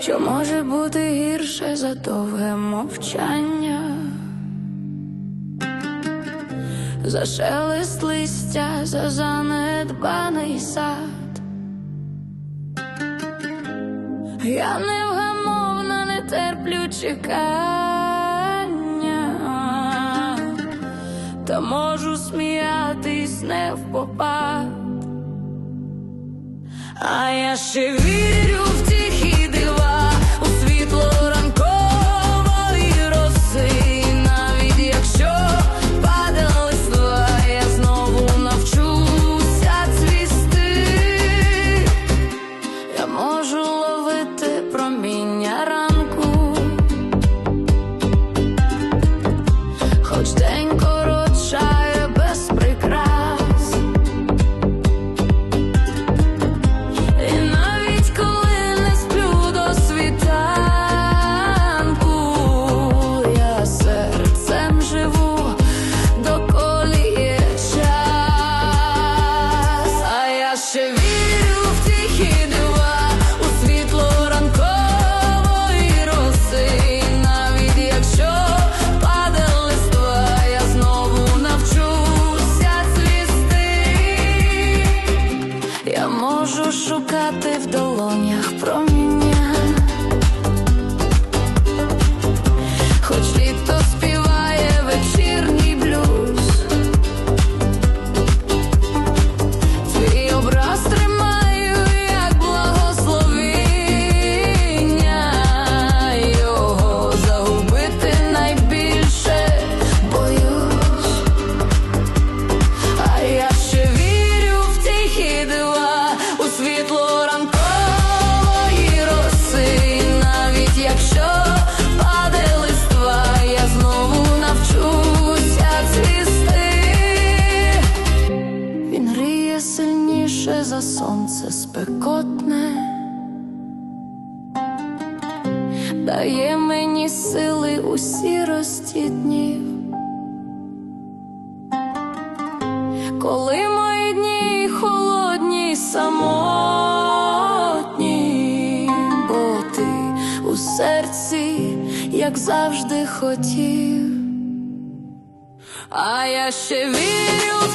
Що може бути гірше за довге мовчання? За шелест листя, за занедбаний сад. Я невгамовна, не терплю чекання, та можу сміятись не впопад. А я ще вірю шукати в долонях сонце спекотне, дає мені сили у сірості днів. Коли мої дні холодні, самотні, бо ти у серці, як завжди хотів. А я ще вірю